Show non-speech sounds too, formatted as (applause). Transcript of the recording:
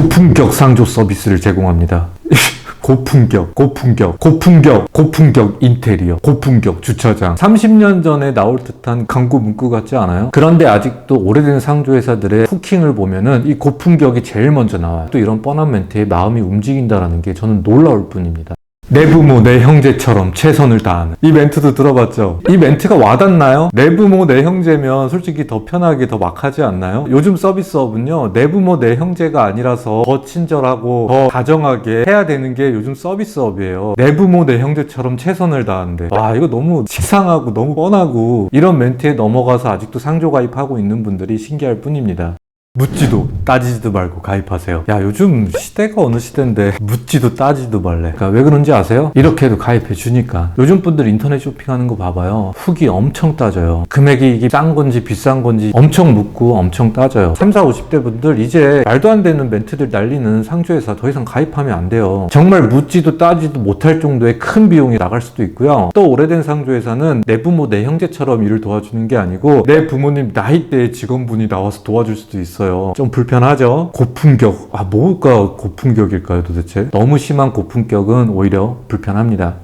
고품격 상조 서비스를 제공합니다. (laughs) 고품격, 고품격, 고품격, 고품격 인테리어, 고품격 주차장. 30년 전에 나올 듯한 광고 문구 같지 않아요? 그런데 아직도 오래된 상조회사들의 후킹을 보면은 이 고품격이 제일 먼저 나와요. 또 이런 뻔한 멘트에 마음이 움직인다라는 게 저는 놀라울 뿐입니다. 내 부모, 내 형제처럼 최선을 다하는. 이 멘트도 들어봤죠? 이 멘트가 와닿나요? 내 부모, 내 형제면 솔직히 더 편하게 더 막하지 않나요? 요즘 서비스업은요, 내 부모, 내 형제가 아니라서 더 친절하고 더 다정하게 해야 되는 게 요즘 서비스업이에요. 내 부모, 내 형제처럼 최선을 다하는데. 와, 이거 너무 치상하고 너무 뻔하고 이런 멘트에 넘어가서 아직도 상조 가입하고 있는 분들이 신기할 뿐입니다. 묻지도 따지지도 말고 가입하세요. 야 요즘 시대가 어느 시대인데 묻지도 따지도 말래. 그러니까 왜 그런지 아세요? 이렇게 해도 가입해 주니까. 요즘 분들 인터넷 쇼핑하는 거 봐봐요. 후기 엄청 따져요. 금액이 이게 싼 건지 비싼 건지 엄청 묻고 엄청 따져요. 3, 4, 50대 분들 이제 말도 안 되는 멘트들 날리는 상조회사 더 이상 가입하면 안 돼요. 정말 묻지도 따지도 못할 정도의 큰 비용이 나갈 수도 있고요. 또 오래된 상조회사는 내 부모 내 형제처럼 일을 도와주는 게 아니고 내 부모님 나이대의 직원분이 나와서 도와줄 수도 있어요. 좀 불편하죠. 고품격. 아 뭐가 고품격일까요 도대체? 너무 심한 고품격은 오히려 불편합니다.